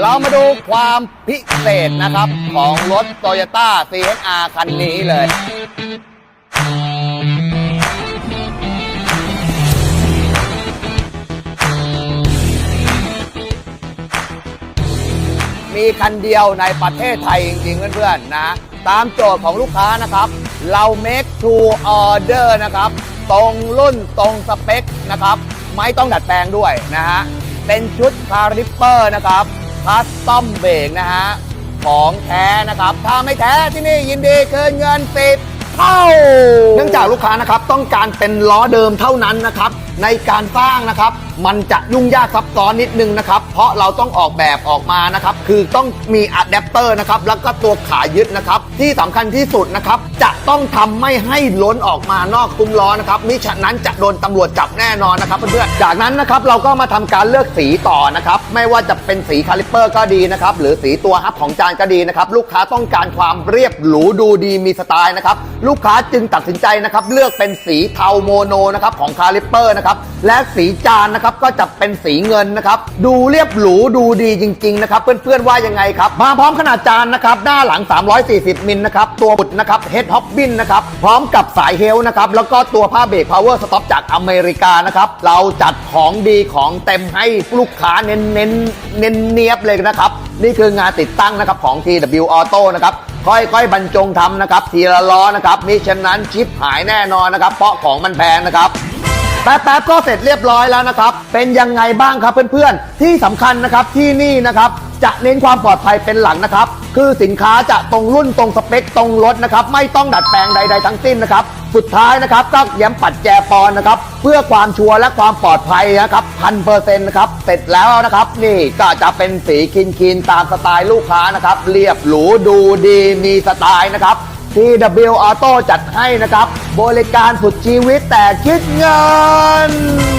เรามาดูความพิเศษนะครับของรถ Toyota CHR คันนี้เลย มีคันเดียวในประเทศไทยจริงๆเพื่อนๆนะ ตามโจทย์ของลูกค้านะครับ เรา make to order นะครับ ตรงรุ่นตรงสเปคนะครับ ไม่ต้องดัดแปลงด้วยนะฮะเป็นชุดคาริปเปอร์นะครับ คัสตอมเบรกนะฮะ ของแท้นะครับ ถ้าไม่แท้ที่นี่ยินดีคืนเงินสิบเท่า เนื่องจากลูกค้านะครับต้องการเป็นล้อเดิมเท่านั้นนะครับในการสร้างนะครับมันจะยุ่งยากซับซ้อนนิดนึงนะครับเพราะเราต้องออกแบบออกมานะครับคือต้องมีอะแดปเตอร์นะครับแล้วก็ตัวขายึดนะครับที่สำคัญที่สุดนะครับจะต้องทำไม่ให้ล้นออกมานอกซุ้มล้อนะครับมิฉะนั้นจะโดนตำรวจจับแน่นอนนะครับเพื่อนๆจากนั้นนะครับเราก็มาทำการเลือกสีต่อนะครับไม่ว่าจะเป็นสีคาลิปเปอร์ก็ดีนะครับหรือสีตัวฮับของจานก็ดีนะครับลูกค้าต้องการความเรียบหรูดูดีมีสไตล์นะครับลูกค้าจึงตัดสินใจนะครับเลือกเป็นสีเทาโมโนนะครับของคาลิปเปอร์นะครับและสีจานนะครับก็จะเป็นสีเงินนะครับดูเรียบหรูดูดีจริงๆนะครับเพื่อนๆว่ายังไงครับมาพร้อมขนาดจานนะครับหน้าหลัง 340มิลนะครับตัวบุดนะครับเฮดฮอปบินนะครับพร้อมกับสายเฮลนะครับแล้วก็ตัวผ้าเบรกพาวเวอร์สต็อปจากอเมริกานะครับเราจัดของดีของเต็มให้ลูกค้าเน้นเน้นเน้นเนียบเลยนะครับนี่คืองานติดตั้งนะครับของ TW Auto นะครับ ค่อยๆบรรจงทำนะครับ ทีละล้อนะครับมิฉะนั้นชิปหายแน่นอนนะครับ เพราะของมันแพงนะครับ แป๊บๆก็เสร็จเรียบร้อยแล้วนะครับ เป็นยังไงบ้างครับเพื่อนๆ ที่สำคัญนะครับที่นี่นะครับจะเน้นความปลอดภัยเป็นหลังนะครับ คือสินค้าจะตรงรุ่นตรงสเปคตรงรถนะครับ ไม่ต้องดัดแปลงใด ๆ ทั้งสิ้นนะครับ สุดท้ายนะครับก็เย้มปัดแจปอนนะครับ เพื่อความชัวร์และความปลอดภัยนะครับพันเปอร์เซ็นต์นะครับ เสร็จแล้วนะครับ นี่ก็จะเป็นสีคินๆตามสไตล์ลูกค้านะครับ เรียบหรูดูดีมีสไตล์นะครับ TW Auto จัดให้นะครับ บริการสุดชีวิตแต่คิดเงิน